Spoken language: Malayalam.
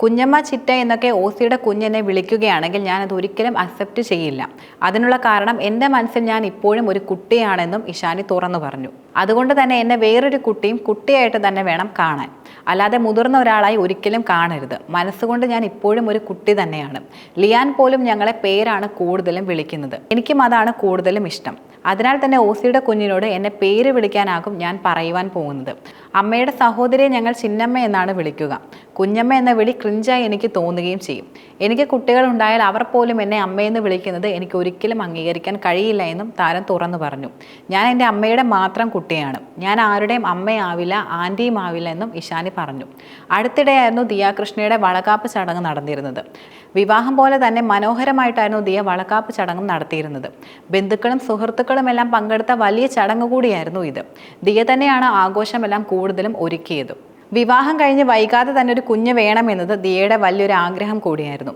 കുഞ്ഞമ്മ ചിറ്റ എന്നൊക്കെ ഒ സിയുടെ കുഞ്ഞെന്നെ വിളിക്കുകയാണെങ്കിൽ ഞാൻ അത് ഒരിക്കലും അക്സെപ്റ്റ് ചെയ്യില്ല. അതിനുള്ള കാരണം എന്റെ മനസ്സിൽ ഞാൻ ഇപ്പോഴും ഒരു കുട്ടിയാണെന്നും ഇഷാനി തുറന്നു പറഞ്ഞു. അതുകൊണ്ട് തന്നെ എന്നെ വേറൊരു കുട്ടിയും കുട്ടിയായിട്ട് തന്നെ വേണം കാണാൻ. അല്ലാതെ മുതിർന്ന ഒരാളായി ഒരിക്കലും കാണരുത്. മനസ്സുകൊണ്ട് ഞാൻ ഇപ്പോഴും ഒരു കുട്ടി തന്നെയാണ്. ലിയാൻ പോലും ഞങ്ങളെ പേരാണ് കൂടുതലും വിളിക്കുന്നത്. എനിക്കും അതാണ് കൂടുതലും ഇഷ്ടം. അതിനാൽ തന്നെ ഓസിയുടെ കുഞ്ഞിനോട് എന്നെ പേര് വിളിക്കാനാകും ഞാൻ പറയുവാൻ പോകുന്നത്. അമ്മയുടെ സഹോദരിയെ ഞങ്ങൾ ചിന്നമ്മ എന്നാണ് വിളിക്കുക. കുഞ്ഞമ്മ എന്ന വിളി ക്രിഞ്ചായി എനിക്ക് തോന്നുകയും ചെയ്യും. എനിക്ക് കുട്ടികൾ ഉണ്ടായാൽ അവർ പോലും എന്നെ അമ്മയെന്ന് വിളിക്കുന്നത് എനിക്ക് ഒരിക്കലും അംഗീകരിക്കാൻ കഴിയില്ല എന്നും താരം തുറന്നു പറഞ്ഞു. ഞാൻ എന്റെ അമ്മയുടെ മാത്രം കുട്ടിയാണ്. ഞാൻ ആരുടെയും അമ്മയാവില്ല ആന്റിയും ആവില്ല എന്നും ഇഷാനി പറഞ്ഞു. അടുത്തിടെയായിരുന്നു ദിയ കൃഷ്ണയുടെ വളകാപ്പ് ചടങ്ങ് നടന്നിരുന്നത്. വിവാഹം പോലെ തന്നെ മനോഹരമായിട്ടായിരുന്നു ദിയ വളകാപ്പ് ചടങ്ങും നടത്തിയിരുന്നത്. ബന്ധുക്കളും സുഹൃത്തുക്കളും എല്ലാം പങ്കെടുത്ത വലിയ ചടങ്ങ് കൂടിയായിരുന്നു ഇത്. ദിയ തന്നെയാണ് ആഘോഷമെല്ലാം കൂടുതലും ഒരുക്കിയത്. വിവാഹം കഴിഞ്ഞ് വൈകാതെ തന്നെ ഒരു കുഞ്ഞ് വേണമെന്നത് ദിയയുടെ വലിയൊരു ആഗ്രഹം കൂടിയായിരുന്നു.